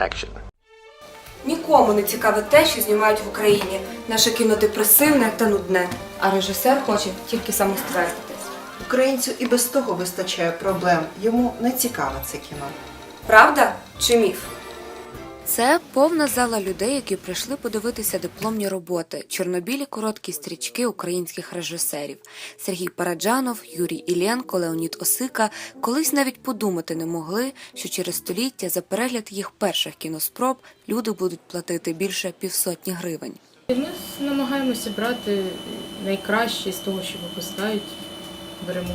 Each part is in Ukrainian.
Action. Нікому не цікаве те, що знімають в Україні. Наше кіно депресивне та нудне, а режисер хоче тільки самоствердитись. Українцю і без того вистачає проблем. Йому не цікаве це кіно. Правда чи міф? Це повна зала людей, які прийшли подивитися дипломні роботи, чорнобілі короткі стрічки українських режисерів. Сергій Параджанов, Юрій Іллєнко, Леонід Осика колись навіть подумати не могли, що через століття за перегляд їх перших кіноспроб люди будуть платити більше півсотні гривень. Ми намагаємося брати найкраще з того, що випускають, беремо.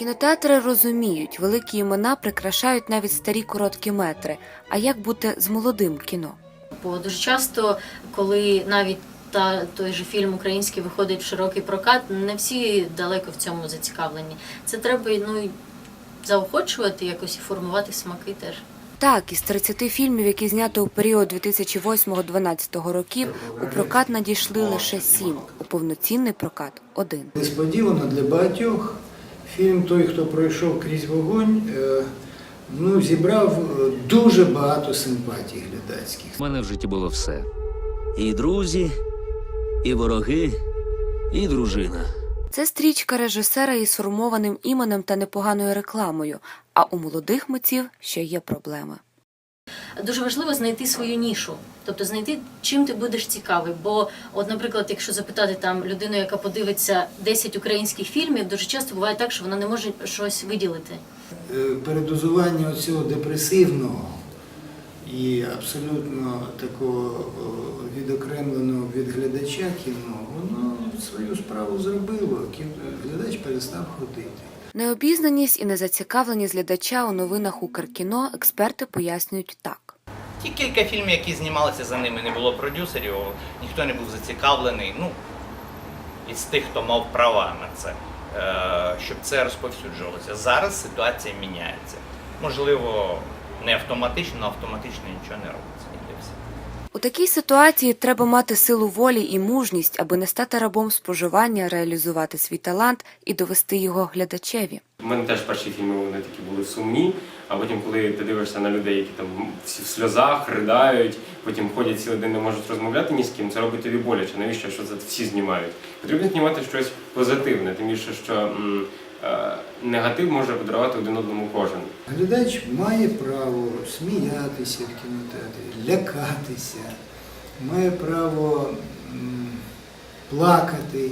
Кінотеатри розуміють, великі імена прикрашають навіть старі короткі метри. А як бути з молодим кіно? Бо дуже часто, коли навіть та той же фільм український виходить в широкий прокат, не всі далеко в цьому зацікавлені. Це треба ну заохочувати якось і формувати смаки теж. Так, із 30 фільмів, які знято у період 2008-2012 років, у прокат надійшли лише 7, у повноцінний прокат – один. Несподівано для багатьох фільм Той, хто пройшов крізь вогонь, е, ну, зібрав е, дуже багато симпатій глядацьких. У мене в житті було все: і друзі, і вороги, і дружина. Це стрічка режисера із сформованим іменем та непоганою рекламою, а у молодих митців ще є проблеми. Дуже важливо знайти свою нішу, тобто знайти, чим ти будеш цікавий. Бо, от, наприклад, якщо запитати там людину, яка подивиться 10 українських фільмів, дуже часто буває так, що вона не може щось виділити. Е, Передозування цього депресивного і абсолютно такого відокремленого від глядача кіно, воно свою справу зробило. Глядач перестав ходити. Необізнаність і незацікавленість глядача у новинах Укркіно експерти пояснюють так. Ті кілька фільмів, які знімалися за ними, не було продюсерів, ніхто не був зацікавлений. Ну, із тих, хто мав права на це, е, щоб це розповсюджувалося. Зараз ситуація міняється. Можливо, не автоматично, але автоматично нічого не робиться. У такій ситуації треба мати силу волі і мужність, аби не стати рабом споживання, реалізувати свій талант і довести його глядачеві. У мене теж перші фільми вони такі були сумні, а потім, коли ти дивишся на людей, які там всі в сльозах, придають, потім ходять цілий день, не можуть розмовляти ні з ким, це робить тобі боляче. Навіщо що це всі знімають? Потрібно знімати щось позитивне, тим більше, що негатив може подарувати один одному кожен. Глядач має право сміятися в кінотеатрі, лякатися, має право плакати,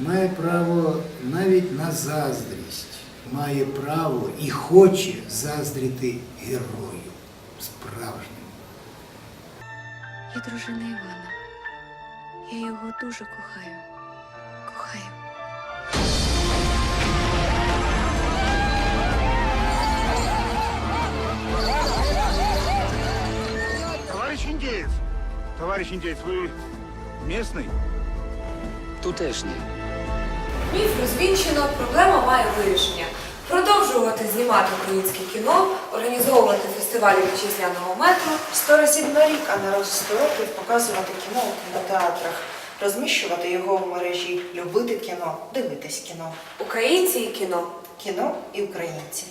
має право навіть на заздрість, має право і хоче заздрити герою справжньому. Я дружина Івана. Я його дуже кохаю. Кохаю. Товарищ индеец, вы местный? Тутешній. Міф розвінчено, проблема має вирішення. Продовжувати знімати українське кіно, організовувати фестивалі вітчизняного метру. Сто разів на рік, а не раз в сто років показувати кіно у кінотеатрах, розміщувати його в мережі, любити кіно, дивитись кіно. Українці і кіно. Кіно і українці.